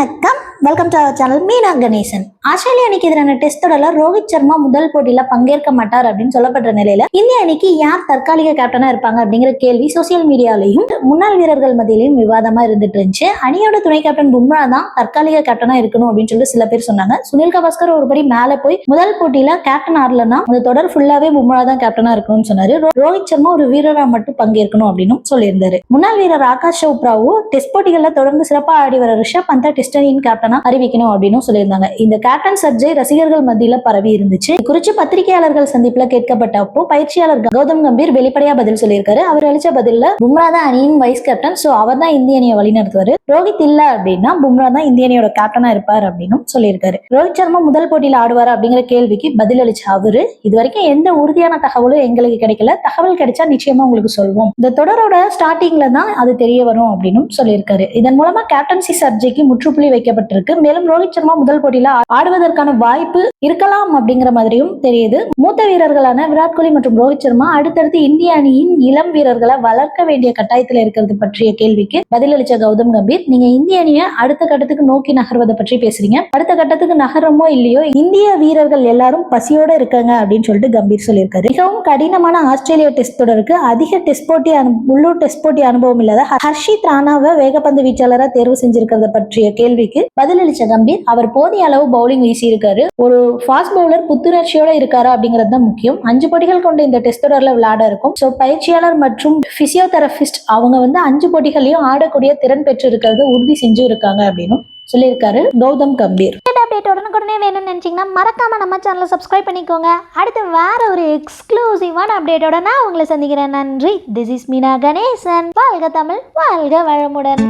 வணக்கம் welcome to our channel Meena Ganesan Australia அணிக்கு எதிரான டெஸ்ட் தொடர்ல ரோஹித் சர்மா முதல் போட்டியில பங்கேற்க மாட்டார் அப்படின்னு சொல்லப்பட்ட நிலையில இந்திய அணிக்கு யார் தற்காலிக கேப்டனா இருப்பாங்க அப்படிங்கிற கேள்வி சோசியல் மீடியாலையும் முன்னாள் வீரர்கள் மத்தியிலையும் விவாதமா இருந்துட்டு இருந்துச்சு. அணியோட துணை கேப்டன் பும்ரா தான் தற்காலிக கேப்டனா இருக்கணும் அப்படின்னு சொல்லிட்டு சில பேர் சொன்னாங்க. சுனில் கவாஸ்கர் ஒருபடி மேல போய் முதல் போட்டியில கேப்டன் ஆடலன்னா அந்த தொடர் ஃபுல்லாவே பும்ரா தான் கேப்டனா இருக்கணும்னு சொன்னாரு. ரோஹித் சர்மா ஒரு வீரரா மட்டும் பங்கேற்கணும் அப்படின்னு சொல்லியிருந்தாரு. முன்னாள் வீரர் ஆகாஷ் சோப்ராவும் டெஸ்ட் போட்டிகள்ல தொடர்ந்து சிறப்பாக ஆடி வர ரிஷப் பந்தா டெஸ்ட் அணியின் கேப்டன் அறிவிக்கணும் அப்படின்னு சொல்லியிருந்தாங்க. இந்த கேப்டன் சர்ஜை ரசிகர்கள் மத்தியில பரவி இருந்துச்சு. குறித்து பத்திரிகையாளர்கள் சந்திப்புல கேட்கப்பட்டப்போ பயிற்சியாளர் கௌதம் கம்பீர் வெளிப்படையா பதில் சொல்லியிருக்காரு. அவர் அளிச்ச பதில்ல பும்ரா தான் அணியின் வைஸ் கேப்டன் சோ அவர் தான் இந்திய அணியை வழிநடத்துவாரு. ரோஹித் இல்ல அப்படின்னா பும்ரா தான் இந்திய அணியோட கேப்டனா இருப்பார் அப்படின்னு சொல்லியிருக்காரு. ரோஹித் சர்மா முதல் போட்டியில் ஆடுவார் அப்படிங்கிற கேள்விக்கு பதில் அளிச்ச அவரு இது வரைக்கும் எந்த உறுதியான தகவலும் எங்களுக்கு கிடைக்கல. தகவல் கிடைச்சா நிச்சயமா உங்களுக்கு சொல்வோம். இந்த தொடரோட ஸ்டார்டிங்ல தான் அது தெரிய வரும் அப்படின்னு சொல்லியிருக்காரு. இதன் மூலமா கேப்டன்சி சர்ஜைக்கு முற்றுப்புள்ளி வைக்கப்பட்டிருக்கு. மேலும் ரோஹித் சர்மா முதல் போட்டியில ஆடுவதற்கான வாய்ப்பு இருக்கலாம் அப்படிங்கிற மாதிரியும் தெரியுது. மூத்த வீரர்களான விராட் கோலி மற்றும் ரோஹித் சர்மா அடுத்தடுத்து இந்திய அணியின் இளம் வீரர்களை வளர்க்க வேண்டிய கட்டாயத்தில் இருக்கிறது பற்றிய கேள்விக்கு பதிலளிச்ச கௌதம் கம்பீர் நீங்க இந்திய அணியை அடுத்த கட்டத்துக்கு நோக்கி நகர்வதை பற்றி பேசுறீங்க. அடுத்த கட்டத்துக்கு நகரமோ இல்லையோ இந்திய வீரர்கள் எல்லாரும் பசியோட இருக்காங்க அப்படின்னு சொல்லிட்டு கம்பீர் சொல்லியிருக்காரு. மிகவும் கடினமான ஆஸ்திரேலிய டெஸ்ட் தொடருக்கு அதிக டெஸ்ட் போட்டி உள்ளூர் டெஸ்ட் போட்டி அனுபவம் இல்லாத ஹர்ஷித் ராணாவை வேகப்பந்து வீச்சாளராக தேர்வு செஞ்சிருக்கிறத பற்றிய கேள்விக்கு பதிலளிச்ச கம்பீர் அவர் போதிய அளவு பவுலிங் வீசியிருக்காரு. ஒரு ஃபாஸ்ட் பவுலர் புத்துணர்ச்சியோட இருக்காரா அப்படிங்கிறது தான் முக்கியம். அஞ்சு போட்டிகள் கொண்ட இந்த டெஸ்ட் தொடர்ல விளையாட இருக்கும். ஸோ பயிற்சியாளர் மற்றும் பிசியோதெரபிஸ்ட் அவங்க வந்து அஞ்சு போட்டிகளையும் ஆடக்கூடிய திறன் பெற்று இருக்கிறது உறுதி செஞ்சு இருக்காங்க அப்படின்னு சொல்லியிருக்காரு கௌதம் கம்பீர். அப்டேட் உடனுக்குடனே வேணும்னு நினச்சிங்கன்னா மறக்காம நம்ம சேனலை சப்ஸ்கிரைப் பண்ணிக்கோங்க. அடுத்து வேற ஒரு எக்ஸ்க்ளூசிவான அப்டேட்டோட நான் உங்களை சந்திக்கிறேன். நன்றி. This is Meena Ganesan. வாழ்க தமிழ் வாழ்க வளமுடன்.